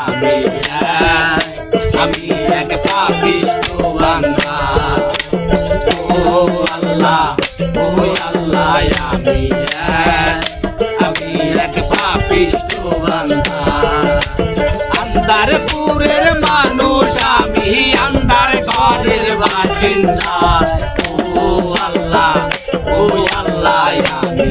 আমি এক আমি এক পাপিষ্ট বান্দা ও আল্লাহ ও আল্লাহ আমি আমি এক পাপিষ্ট বান্দা আন্দারপুরের মানুষ আমি আন্দার ঘরের বাসিন্দা ও আল্লাহ ও আল্লাহ, আমি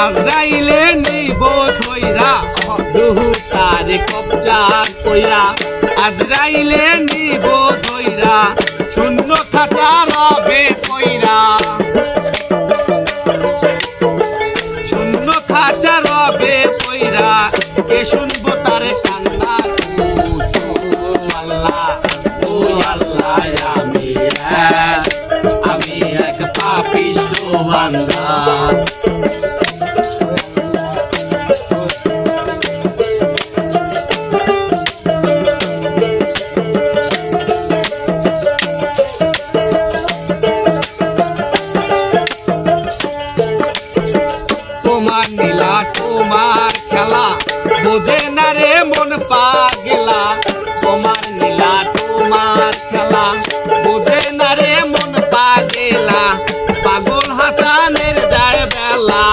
আজরাইলে নিব ধইরা রুহু তারে কবজা কইরা আজরাইলে নিব ধইরা শূন্য খাতা রবে কইরা শূন্য খাঁচা রবে কইরা কে শুনব তারে কান্না? আমি এক বান্দা। নীলা তোমার খেলা। বোঝে না রে মন পাগলা। তোমার নীলা তোমার খেলা। বোঝে না রে মন পাগলা। পাগল হাসানের যায় বেলা।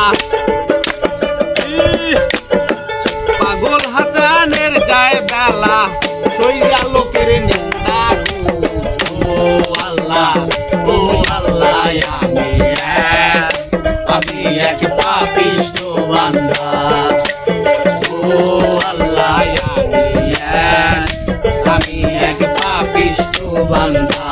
পাগল হাসানের যায় বেলা। সইরা লোকের নিন্দা আমি এক পাপিষ্ট বান্দা। আমি এক আমি এক পাপিষ্ট বান্দা।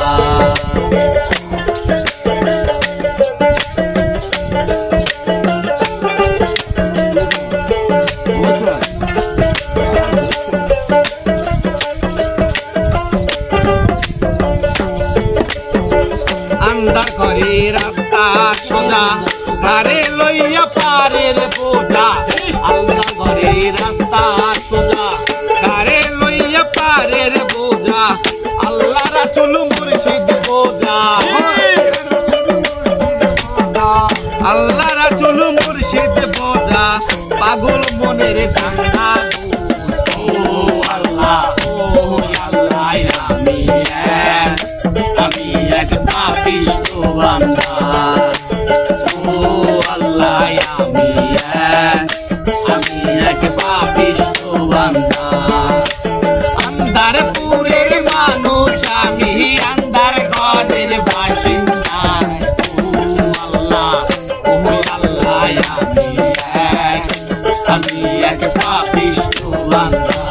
আন্দার ঘরে রাস্তা সোজা। ঘরে লইয়া পারের বোঝা। আন্দার ঘরে রাস্তা সোজা। ঘরে লইয়া পারের বোঝা। আল্লাহ রাসুল মুর্শিদ বোঝা। আল্লাহ রাসুল মুর্শিদ বোঝা। পাগল মনের দাঙ্গা ও আল্লাহ। ও আল্লাহ আমি এক আমি